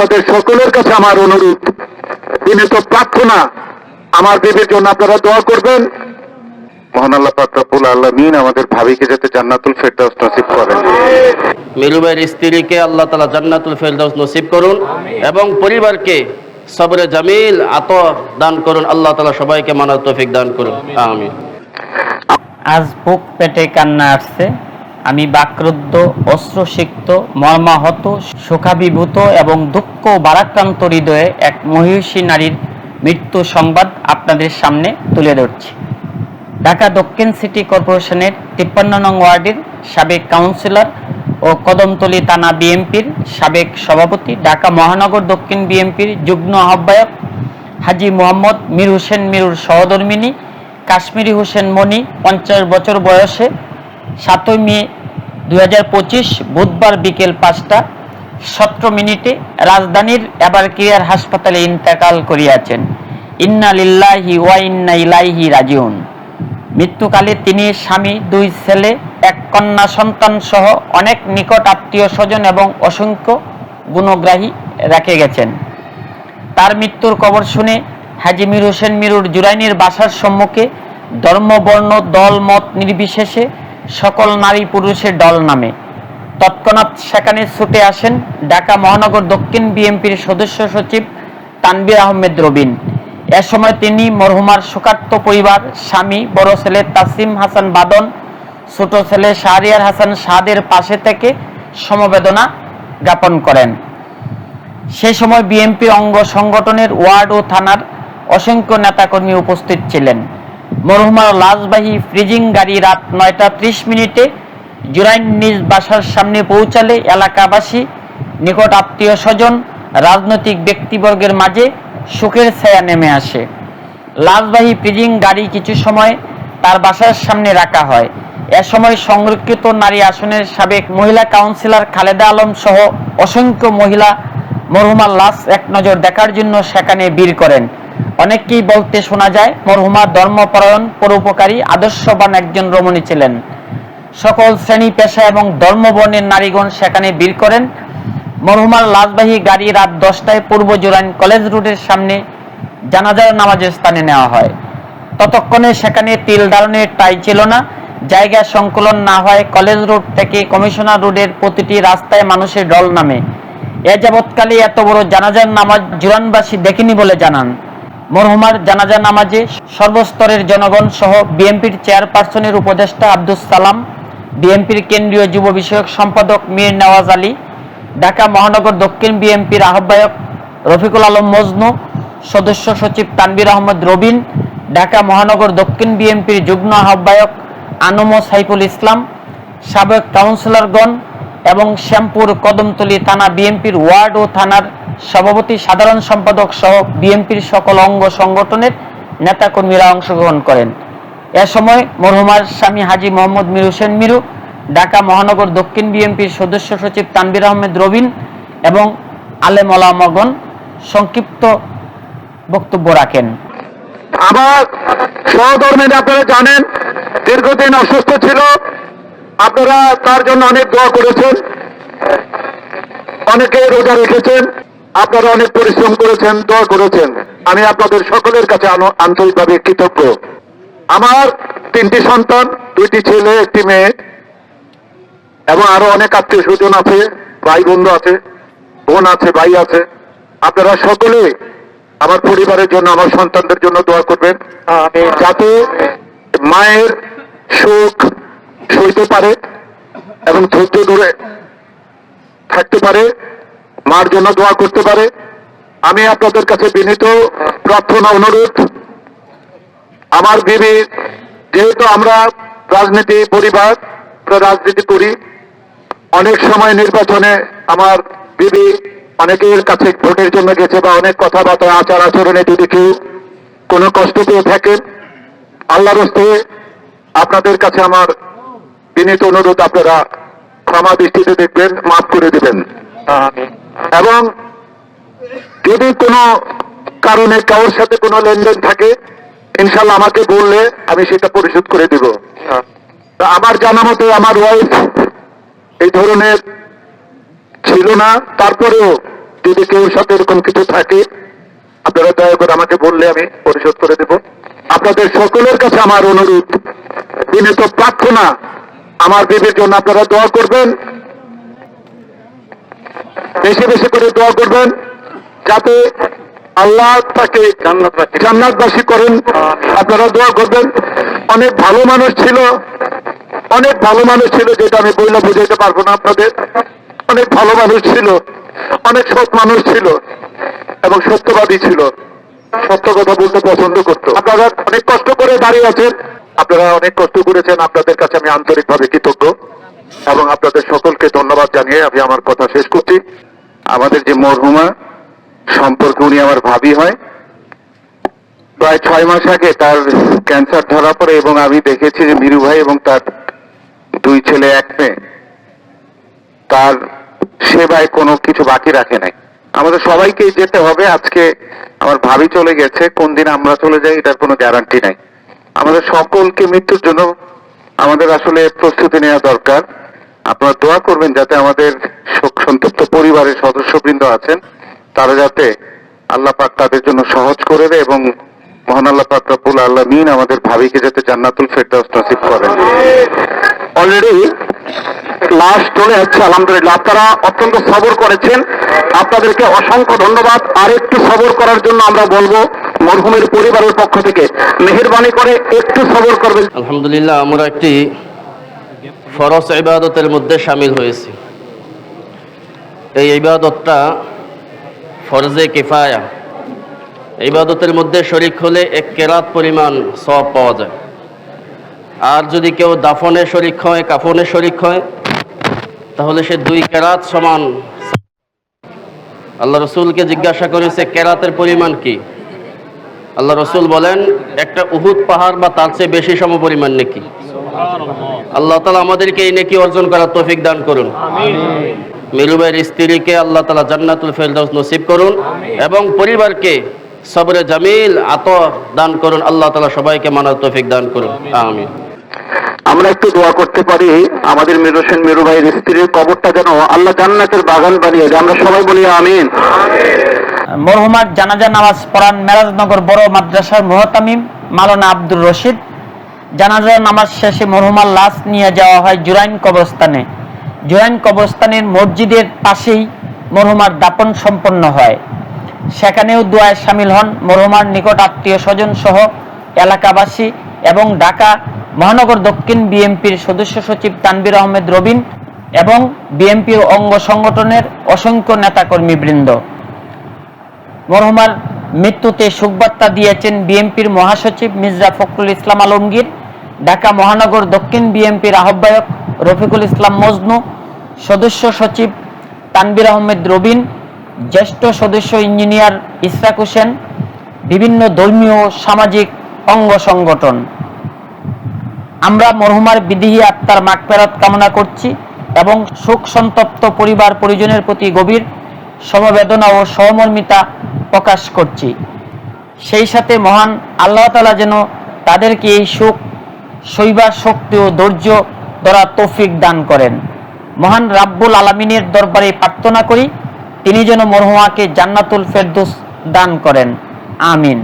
আপনাদের সকলের কাছে আমার অনুরোধ। বিনীত প্রার্থনা। আমার বিবির জন্য আপনারা দোয়া করবেন। মহান আল্লাহ পাক রব্বুল আলামিন আমাদের ভাবিকে যাতে জান্নাতুল ফেরদাউস নসিব করেন। মিলু স্ত্রীকে আল্লাহ তালা জান্নাতুল ফেরদাউস নসিব করুন এবং পরিবারকে সবরে জামিল আত দান করুন। আল্লাহ তালা সবাইকে মানার তৌফিক দান করুন। আমিন। আজ বুক পেটে কান্না আসছে। আমি বাক্রুদ্ধ অস্ত্রসিক্ত মর্মাহত, শোকাভিভূত এবং দুঃখ বারাক্রান্ত হৃদয়ে এক মহিষী নারীর মৃত্যু সংবাদ আপনাদের সামনে তুলে ধরছি। ঢাকা দক্ষিণ সিটি কর্পোরেশনের তিপ্পান্ন নং ওয়ার্ডের সাবেক কাউন্সিলর ও কদমতলী থানা বিএনপির সাবেক সভাপতি, ঢাকা মহানগর দক্ষিণ বিএনপির যুগ্ম আহ্বায়ক হাজি মোহাম্মদ মীর হোসেন মিরুর সহধর্মিনী, কাশ্মীরি হোসেন মনি পঞ্চাশ বছর বয়সে সাতই মে দু হাজার পঁচিশ বুধবার বিকেল পাঁচটা, সতেরো মিনিটে রাজধানীর এবার ক্রিয়ার হাসপাতালে ইন্তেকাল করিয়াছেন। ইন্না লিল্লাহি ওয়া ইন্না ইলাইহি রাজিউন। মৃত্যুকালে তিনি স্বামী, দুই ছেলে, এক কন্যা সন্তান সহ অনেক নিকট আত্মীয় স্বজন এবং অসংখ্য গুণগ্রাহী রেখে গেছেন। তার মৃত্যুর খবর শুনে হাজি মির হোসেন মিরুর জুরাইনির বাসার সম্মুখে ধর্মবর্ণ দল মত নির্বিশেষে সকল নারী পুরুষের দল নামে। তৎক্ষণাৎ সেখানে ছুটে আসেন ঢাকা মহানগর দক্ষিণ বিএনপির সদস্য সচিব তানবির আহমেদ রবিন। এ সময় তিনি মরহুমার শোকার্ত পরিবার, স্বামী, বড় ছেলে তাসিম হাসান বাদন, ছোট ছেলে শাহরিয়ার হাসান সাদের পাশে থেকে সমবেদনা জ্ঞাপন করেন। সে সময় বিএনপি অঙ্গ সংগঠনের ওয়ার্ড ও থানার অসংখ্য নেতাকর্মী উপস্থিত ছিলেন। মরহুমার লাশবাহী ফ্রিজিং গাড়ি রাত নয়টা ত্রিশ মিনিটে জুরাইন নিজ বাসার সামনে পৌঁছালে এলাকাবাসী, নিকট আত্মীয় স্বজন, রাজনৈতিক ব্যক্তিবর্গের মাঝে সুখের ছায়া নেমে আসে। লাশবাহী ফ্রিজিং গাড়ি কিছু সময় তার বাসার সামনে রাখা হয়। এ সময় সংরক্ষিত নারী আসনের সাবেক মহিলা কাউন্সিলর খালেদা আলম সহ অসংখ্য মহিলা মরহুমার লাশ এক নজর দেখার জন্য সেখানে বীর করেন। অনেককেই বলতে শোনা যায় মরহুমা ধর্মপরায়ণ, পরোপকারী, আদর্শবান একজন রমণী ছিলেন। সকল শ্রেণি, পেশা এবং ধর্মবর্ণের নারীগণ সেখানে বীর করেন। মরহুমার লাশবাহী গাড়ি রাত দশটায় পূর্ব জোরাইন কলেজ রোডের সামনে জানাজার নামাজের স্থানে নেওয়া হয়। ততক্ষণে সেখানে তিল ধারণের টাই ছিল না। জায়গা সংকলন না হয় কলেজ রোড থেকে কমিশনার রোডের প্রতিটি রাস্তায় মানুষের ডল নামে। এ যাবৎকালে এত বড় জানাজার নামাজ জুরানবাসী দেখেনি বলে জানান। মরহুমার জানাজা নামাজে সর্বস্তরের জনগণ সহ বিএনপির চেয়ারপারসনের উপদেষ্টা আব্দুস সালাম, বিএনপির কেন্দ্রীয় যুব বিষয়ক সম্পাদক মীর নওয়াজ আলী, ঢাকা মহানগর দক্ষিণ বিএনপির আহ্বায়ক রফিকুল আলম মজনু, সদস্য সচিব তানবির আহমদ রবিন, ঢাকা মহানগর দক্ষিণ বিএনপির যুগ্ম আহ্বায়ক আনমো সাইফুল ইসলাম, সাবেক কাউন্সিলরগণ এবং শ্যামপুর কদমতলী থানা বিএনপির ওয়ার্ড ও থানার সভাপতি সাধারণ সম্পাদক সহ বিএনপির সকল অঙ্গ সংগঠনের নেতাকর্মীরা অংশগ্রহণ করেন। এ সময় মরহুমার স্বামী হাজি মোহাম্মদ মির হোসেন মিরু, ঢাকা মহানগর দক্ষিণ বিএনপির সদস্য সচিব তানবির আহমেদ রবিন এবং আলেম ওলামাগণ সংক্ষিপ্ত বক্তব্য রাখেন। আমার সহধর্মীরা আপনারা জানেন, দীর্ঘদিন অসুস্থ ছিল। আপনারা তার জন্য অনেক দোয়া করেছেন। অনেকে রোজা রেখেছেন। আপনারা অনেক পরিশ্রম করেছেন দোয়া করেছেন। আমি আপনাদের সকলের কাছে আনো- আন্তরিকভাবে কৃতজ্ঞ। আমার তিনটি সন্তান দুইটি ছেলে একটি মেয়ে এবং আরও অনেক আত্মীয় স্বজন আছে ভাই বন্ধু আছে বোন আছে ভাই আছে। আপনারা সকলে আমার পরিবারের জন্য আমার সন্তানদের জন্য দোয়া করবেন। যাতে মায়ের সুখ সইতে পারে এবং ধৈর্য ধরে থাকতে পারে, মার জন্য দোয়া করতে পারে। আমি আপনাদের কাছে বিনীত প্রার্থনা, অনুরোধ। আমার বিবি, যেহেতু আমরা রাজনীতি, পরিবার, রাজনীতি করি, অনেক সময় নির্বাচনে আমার বিবি অনেকের কাছে ভোটের জন্য গেছে বা অনেক কথাবার্তা, আচার আচরণে যদি কেউ কোনো কষ্ট পেয়ে থাকেন, আল্লাহর হস্তে আপনাদের কাছে আমার বিনীত অনুরোধ আপনারা ক্ষমা দৃষ্টিতে দেখবেন মাফ করে দেবেন। এবং যদি কোনো কারণে কারোর সাথে কোনো লেনদেন থাকে ইনশাল্লাহ আমাকে বললে আমি সেটা পরিশোধ করে দিব। আমার জানা মতে আমার ওয়াইফ এই ধরনের ছিল না। তারপরেও যদি কেউ সাথে এরকম কিছু থাকে আপনারা দয়া করে আমাকে বললে আমি পরিশোধ করে দেব। আপনাদের সকলের কাছে আমার অনুরোধ বিনীত প্রার্থনা আমার বিবির জন্য আপনারা দোয়া করবেন। বেশি বেশি করে দোয়া করবেন, যাতে আল্লাহ তাকে জান্নাতবাসী করেন। আপনারা দোয়া করবেন। অনেক ভালো মানুষ ছিল, অনেক ভালো মানুষ ছিল, যেটা আমি বইলে বুঝাইতে পারব না আপনাদের। অনেক ভালো মানুষ ছিল, অনেক সৎ মানুষ ছিল এবং সত্যবাদী ছিল। সত্য কথা বলতে পছন্দ করত। আপনারা অনেক কষ্ট করে দাঁড়িয়ে আছেন। আপনারা অনেক কষ্ট করেছেন। আপনাদের কাছে আমি আন্তরিকভাবে কৃতজ্ঞ। এবং আপনাদের সকলকে ধন্যবাদ জানিয়ে আমি আমার কথা শেষ করছি। আমাদের যে মরহুমা, সম্পর্কে উনি আমার ভাবি হয়। প্রায় ছয় মাস আগে তার ক্যান্সার ধরা পড়ে এবং আমি দেখেছি যে মিরু ভাই এবং তার দুই ছেলে, এক মেয়ে, তার সেবায় কোনো কিছু বাকি রাখে নাই। আমাদের সবাইকেই যেতে হবে। আজকে আমার ভাবি চলে গেছে। কোন দিন আমরা চলে যাই, এটার কোনো গ্যারান্টি নাই। আমাদের সকলকে মৃত্যুর জন্য আমাদের আসলে প্রস্তুতি নেওয়া দরকার। আপনারা দোয়া করবেন যাতে আমাদের শোক সন্তপ্ত পরিবারের সদস্যবৃন্দ আছেন। তারা যাতে আল্লাহ পাক তাদের জন্য সহজ করে দেয় এবং মহান আল্লাহ পাক রব্বুল আলমিন আমাদের ভাবিকে যাতে জান্নাতুল ফেরদাউস নসিব করেন। অলরেডি লাশ চলে যাচ্ছে আলহামদুলিল্লাহ। আপনারা অত্যন্ত সবর করেছেন। আপনাদেরকে অসংখ্য ধন্যবাদ। আর একটু সবর করার জন্য আমরা বলব মরহুমের পরিবারের পক্ষ থেকে মেহরবানি করে একটু সবর করবেন। আলহামদুলিল্লাহ আমরা একটি ফরজ ইবাদতের মধ্যে সামিল হয়েছি। এই ইবাদতটা ফরজে কিফায়া ইবাদতের মধ্যে শরিক হলে এক কেরাত পরিমাণ সব পাওয়া যায়। আর যদি কেউ দাফনে শরিক হয় কাফনে শরিক হয় তাহলে সে দুই কেরাত সমান। আল্লাহ রসুলকে জিজ্ঞাসা করেছে কেরাতের পরিমাণ কি? আল্লাহ রসুল বলেন একটা উহুদ পাহাড় বা তার চেয়ে বেশি সম পরিমাণ নাকি। আল্লাহ তালা আমাদেরকে এই নেকি অর্জন করার তৌফিক দান করুন। মিরুবের স্ত্রীকে আল্লাহ তালা জান্নাতুল ফেরদাউস নসিব করুন এবং পরিবারকে সবরে জামিল আত দান করুন আল্লাহ তালা সবাইকে মানার তৌফিক দান করুন। আমিন। আমরা একটু দোয়া করতে পারি আমাদের মিরু হোসেন মিরু ভাইয়ের স্ত্রীর কবরটা যেন আল্লাহ জান্নাতের বাগান বানিয়ে দেয়। আমরা সবাই বলি আমিন। মরহুমার জানাজা নামাজ পড়ান মেরাজনগর বড় মাদ্রাসার মোহতামিম মালানা আব্দুর রশিদ। জানাজা নামাজ শেষে মরহুমার লাশ নিয়ে যাওয়া হয় জুরাইন কবরস্থানে। জুরাইন কবরস্থানের মসজিদের পাশেই মরহুমার দাপন সম্পন্ন হয়। সেখানেও দোয়ায় সামিল হন মরহুমার নিকট আত্মীয় স্বজন সহ এলাকাবাসী এবং ঢাকা মহানগর দক্ষিণ বিএনপির সদস্য সচিব তানবির আহমেদ রবিন এবং বিএনপির অঙ্গ সংগঠনের অসংখ্য নেতাকর্মীবৃন্দ। মরহুমার মৃত্যুতে শোকবার্তা দিয়েছেন বিএনপির মহাসচিব মির্জা ফখরুল ইসলাম আলমগীর, ঢাকা মহানগর দক্ষিণ বিএনপির আহ্বায়ক রফিকুল ইসলাম মজনু, সদস্য সচিব তানবির আহমেদ রবিন জ্যেষ্ঠ সদস্য ইঞ্জিনিয়ার ইসরাক হোসেন, বিভিন্ন ধর্মীয় সামাজিক অঙ্গ সংগঠন। আমরা মরহুমার বিদেহী আত্মার মাগফেরত কামনা করছি এবং শোক সন্তপ্ত পরিবার পরিজনের প্রতি গভীর সমবেদনা ও সহমর্মিতা প্রকাশ করছি। সেই সাথে মহান আল্লাহ তালা যেন তাদেরকে এই শোক শৈবার শক্তি ও ধৈর্য ধরা তৌফিক দান করেন। মহান রাব্বুল আলমিনের দরবারে প্রার্থনা করি তিনি যেন মরহুমাকে জান্নাতুল ফেরদুস দান করেন। আমিন।